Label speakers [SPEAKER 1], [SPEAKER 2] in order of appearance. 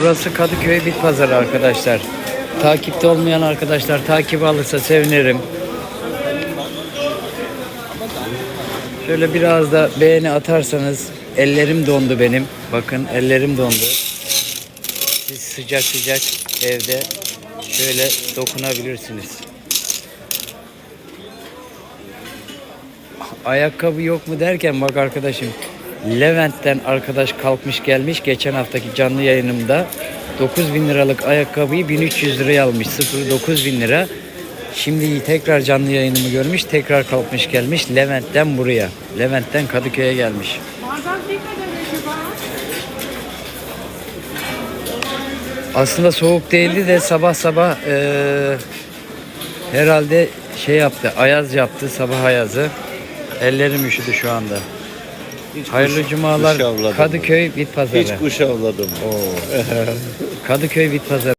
[SPEAKER 1] Burası Kadıköy Bit Pazarı arkadaşlar. Takipte olmayan arkadaşlar takip alırsa sevinirim. Şöyle biraz da beğeni atarsanız ellerim dondu benim. Bakın ellerim dondu. Siz sıcak sıcak evde şöyle dokunabilirsiniz. Ayakkabı yok mu derken bak arkadaşım Levent'ten arkadaş kalkmış gelmiş geçen haftaki canlı yayınımda 9000 liralık ayakkabıyı 1300 liraya almış 0 bin lira. Şimdi tekrar canlı yayınımı görmüş tekrar kalkmış gelmiş Levent'ten buraya Levent'ten Kadıköy'e gelmiş. Aslında soğuk değildi de sabah sabah eee, herhalde şey yaptı ayaz yaptı sabah ayazı. Ellerim üşüdü şu anda.
[SPEAKER 2] Hiç
[SPEAKER 1] Hayırlı
[SPEAKER 2] kuş-
[SPEAKER 1] cumalar
[SPEAKER 2] kuş avladım.
[SPEAKER 1] Kadıköy Bit Pazarı.
[SPEAKER 2] Hiç kuş avladım.
[SPEAKER 1] Kadıköy Bit Pazarı.